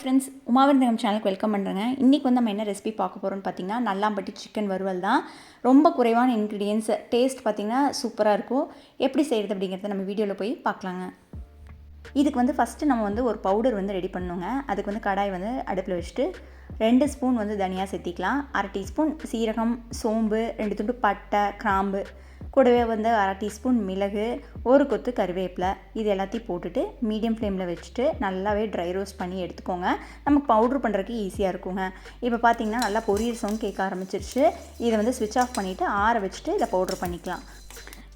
Friends உமாவிருந்தகம் சேனலுக்கு welcome பண்ணுறேங்க இன்றைக்கி வந்து நம்ம என்ன ரெசிபி பார்க்க போகிறோம்னு பார்த்தீங்கன்னா நல்லாம்பட்டி சிக்கன் வறுவல் தான். ரொம்ப குறைவான இன்க்ரீடியன்ஸ் டேஸ்ட் பார்த்திங்கன்னா சூப்பராக இருக்கும். எப்படி செய்கிறது அப்படிங்கிறத நம்ம வீடியோவில் போய் பார்க்கலாங்க. இதுக்கு வந்து ஃபஸ்ட்டு நம்ம வந்து ஒரு பவுடர் வந்து ரெடி பண்ணுங்க அதுக்கு வந்து கடாய் வந்து அடுப்பில் வச்சுட்டு ரெண்டு ஸ்பூன் வந்து தனியாக சேர்த்திக்கலாம். அரை டீஸ்பூன் சீரகம் சோம்பு ரெண்டு துண்டு பட்டை கிராம்பு. கூடவே வந்து அரை டீஸ்பூன் மிளகு ஒரு கொத்து கருவேப்பிலை இது எல்லாத்தையும் போட்டுட்டு மீடியம் ஃப்ளேமில் வச்சுட்டு நல்லாவே ட்ரை ரோஸ்ட் பண்ணி எடுத்துக்கோங்க. நமக்கு பவுட்ரு பண்ணுறதுக்கு ஈஸியாக இருக்குங்க. இப்போ பார்த்தீங்கன்னா நல்லா பொரியல் சவுண்ட் கேட்க ஆரம்பிச்சிருச்சு. இதை வந்து ஸ்விட்ச் ஆஃப் பண்ணிவிட்டு ஆற வச்சுட்டு இதை பவுட்ரு பண்ணிக்கலாம்.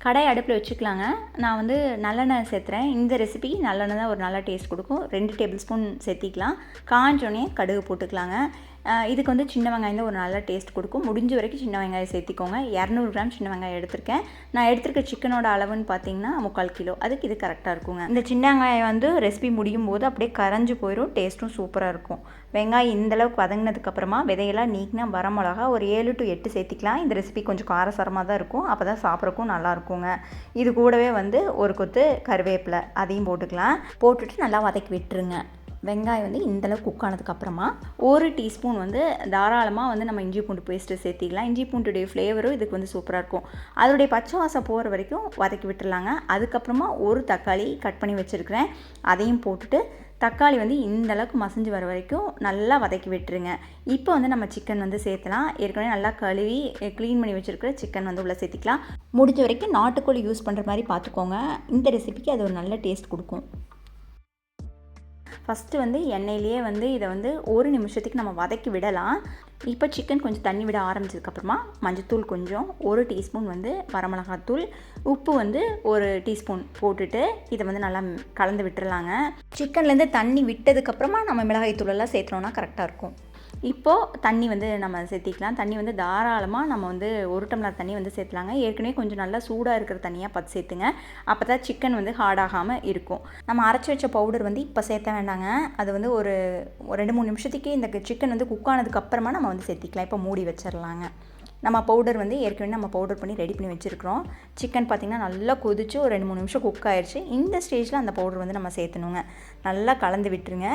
கடாய் அடுப்பில் வச்சுக்கலாங்க. நான் வந்து நல்லெண்ணெய் சேர்த்துறேன். இந்த ரெசிபி நல்லெண்ணெய் தான் ஒரு நல்ல டேஸ்ட் கொடுக்கும். ரெண்டு டேபிள் ஸ்பூன் சேர்த்திக்கலாம். காஞ்சோடனே கடுகு போட்டுக்கலாங்க. இதுக்கு வந்து சின்ன வெங்காயம் தான் ஒரு நல்ல டேஸ்ட் கொடுக்கும். முடிஞ்ச வரைக்கும் சின்ன வெங்காயம் சேர்த்திக்கோங்க. இரநூறு கிராம் சின்ன வெங்காயம் எடுத்திருக்கேன். நான் எடுத்திருக்க சிக்கனோட அளவுன்னு பார்த்தீங்கன்னா முக்கால் கிலோ. அதுக்கு இது கரெக்டாக இருக்குங்க. இந்த சின்ன வெங்காயம் வந்து ரெசிபி முடியும் போது அப்படியே கரைஞ்சி போயிடும் டேஸ்ட்டும் சூப்பராக இருக்கும். வெங்காயம் இந்தளவுக்கு வதங்கினதுக்கப்புறமா விதையெல்லாம் நீக்கினா வரமிளகா ஒரு ஏழு டு எட்டு சேர்த்திக்கலாம். இந்த ரெசிபி கொஞ்சம் காரசாரமாக தான் இருக்கும். அப்போ தான் சாப்பிட்றக்கும் நல்லா இருக்குங்க. இது கூடவே வந்து ஒரு கொத்து கருவேப்பிலை அதையும் போட்டுக்கலாம். போட்டுட்டு நல்லா வதக்கி விட்டுருங்க. வெங்காயம் வந்து இந்தளவு குக் ஆனதுக்கப்புறமா ஒரு டீஸ்பூன் வந்து தாராளமாக வந்து நம்ம இஞ்சி பூண்டு பேஸ்ட்டு சேர்த்திக்கலாம். இஞ்சி பூண்டுடைய ஃப்ளேவரும் இதுக்கு வந்து சூப்பராக இருக்கும். அதோடைய பச்சை வாசம் போகிற வரைக்கும் வதக்கி விட்டுடலாங்க. அதுக்கப்புறமா ஒரு தக்காளி கட் பண்ணி வச்சுருக்கிறேன். அதையும் போட்டுட்டு தக்காளி வந்து இந்த அளவுக்கு மசிஞ்சு வர வரைக்கும் நல்லா வதக்கி விட்டுருங்க. இப்போ வந்து நம்ம சிக்கன் வந்து சேர்த்தலாம். ஏற்கனவே நல்லா கழுவி க்ளீன் பண்ணி வச்சுருக்கிற சிக்கன் வந்து உள்ளே சேர்த்திக்கலாம். முடிஞ்ச வரைக்கும் நாட்டுக்கோழி யூஸ் பண்ணுற மாதிரி பார்த்துக்கோங்க. இந்த ரெசிபிக்கு அது ஒரு நல்ல டேஸ்ட் கொடுக்கும். ஃபஸ்ட்டு வந்து எண்ணெயிலேயே வந்து இதை வந்து ஒரு நிமிஷத்துக்கு நம்ம வதக்கி விடலாம். இப்போ சிக்கன் கொஞ்சம் தண்ணி விட ஆரம்பிச்சதுக்கப்புறமா மஞ்சத்தூள் கொஞ்சம் ஒரு டீஸ்பூன் வந்து வரமிளகாத்தூள் உப்பு வந்து ஒரு டீஸ்பூன் போட்டுட்டு இதை வந்து நல்லா கலந்து விட்டுறலாங்க. சிக்கன்லேருந்து தண்ணி விட்டதுக்கப்புறமா நம்ம மிளகாய் தூளெல்லாம் சேர்த்துனோன்னா கரெக்டாக இருக்கும். இப்போது தண்ணி வந்து நம்ம சேர்த்திக்கலாம். தண்ணி வந்து தாராளமாக நம்ம வந்து ஒரு டம்ளர் தண்ணி வந்து சேர்த்துலாங்க. ஏற்கனவே கொஞ்சம் நல்லா சூடாக இருக்கிற தண்ணியாக பார்த்து சேர்த்துங்க. அப்போ தான் சிக்கன் வந்து ஹார்டாகாமல் இருக்கும். நம்ம அரைச்சி வச்ச பவுடர் வந்து இப்போ சேர்த்த வேண்டாங்க. அது வந்து ஒரு ரெண்டு மூணு நிமிஷத்துக்கு இந்த சிக்கன் வந்து குக் ஆனதுக்கப்புறமா நம்ம வந்து சேர்த்திக்கலாம். இப்போ மூடி வச்சிடலாங்க நம்ம பவுடர் வந்து ஏற்கனவே நம்ம பவுடர் பண்ணி ரெடி பண்ணி வச்சுருக்கிறோம். சிக்கன் பார்த்திங்கன்னா நல்லா கொதிச்சு ஒரு ரெண்டு மூணு நிமிஷம் குக் ஆயிடுச்சு இந்த ஸ்டேஜில் அந்த பவுடர் வந்து நம்ம சேர்த்தணுங்க. நல்லா கலந்து விட்டுருங்க.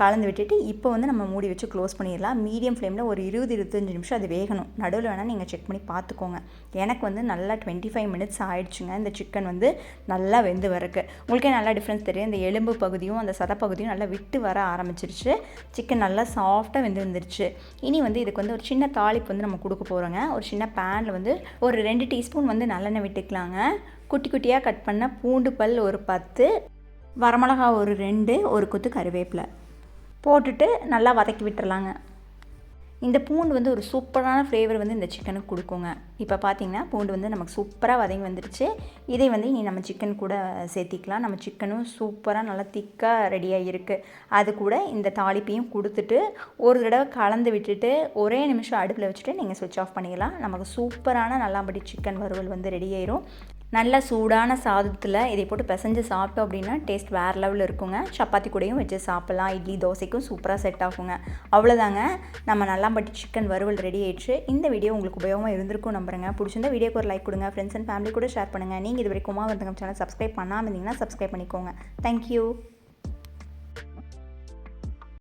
கலந்து விட்டுட்டு இப்போ வந்து நம்ம மூடி வச்சு க்ளோஸ் பண்ணிடலாம். மீடியம் ஃப்ளேமில் ஒரு இருபது இருபத்தஞ்சு நிமிஷம் அது வேகணும். நடுவில் வேணால் நீங்கள் செக் பண்ணி பார்த்துக்கோங்க எனக்கு வந்து நல்லா டுவெண்ட்டி ஃபைவ் மினிட்ஸ் ஆயிடுச்சுங்க. இந்த சிக்கன் வந்து நல்லா வெந்து வரக்கு. உங்களுக்கே நல்லா டிஃப்ரென்ஸ் தெரியும். இந்த எலும்பு பகுதியும் அந்த சதப்பகுதியும் நல்லா விட்டு வர ஆரம்பிச்சிருச்சு. சிக்கன் நல்லா சாஃப்டாக வெந்து வந்துருச்சு. இனி வந்து இதுக்கு வந்து ஒரு சின்ன தாளிப்பு வந்து நம்ம கொடுக்க போகிறோங்க ஒரு சின்ன பேனில் வந்து ஒரு ரெண்டு டீஸ்பூன் வந்து நல்லெண்ணெய் விட்டுக்கலாங்க. குட்டி குட்டியாக கட் பண்ண பூண்டு பல் ஒரு பத்து வரமிளகா ஒரு ரெண்டு ஒரு கொத்து கருவேப்பிலை. போட்டுட்டு நல்லா வதக்கி விட்டுறலாங்க. இந்த பூண்டு வந்து ஒரு சூப்பரான ஃப்ளேவர் வந்து இந்த சிக்கனுக்கு கொடுக்குங்க. இப்போ பார்த்தீங்கன்னா பூண்டு வந்து நமக்கு சூப்பராக வதங்கி வந்துடுச்சு இதை வந்து இனி நம்ம சிக்கன் கூட சேர்த்திக்கலாம். நம்ம சிக்கனும் சூப்பராக நல்லா திக்காக ரெடியாக இருக்குது அது கூட இந்த தாளிப்பையும் கொடுத்துட்டு ஒரு தடவை கலந்து விட்டுட்டு ஒரே நிமிஷம் அடுப்பில் வச்சுட்டு நீங்கள் சுவிட்ச் ஆஃப் பண்ணிக்கலாம். நமக்கு சூப்பரான நல்லாம்படி சிக்கன் வறுவல் வந்து ரெடி ஆயிரும். நல்ல சூடான சாதத்தில் இதை போட்டு பிசைஞ்சு சாப்பிட்டோம் அப்படின்னா டேஸ்ட் வேறு லெவலில் இருக்குங்க. சப்பாத்தி கூடையும் வச்சு சாப்பிட்லாம். இட்லி தோசைக்கும் சூப்பராக செட் ஆகுங்க. அவ்வளோதாங்க நம்ம நல்லாம்பட்டி சிக்கன் வறுவல் ரெடி ஆயிடுச்சு. இந்த வீடியோ உங்களுக்கு உபயோகமாக இருந்திருக்கும் நம்புறேங்க. பிடிச்சிருந்த வீடியோக்கு ஒரு லைக் கொடுங்க. ஃப்ரெண்ட்ஸ் அண்ட் ஃபேமிலி கூட ஷேர் பண்ணுங்கள் நீங்கள் இது வரைக்கும் உமா சேனல் சப்ஸ்கிரைப் பண்ணாமல் இருந்தீங்கன்னா சப்ஸ்கிரைப் பண்ணிக்கோங்க. தேங்க்யூ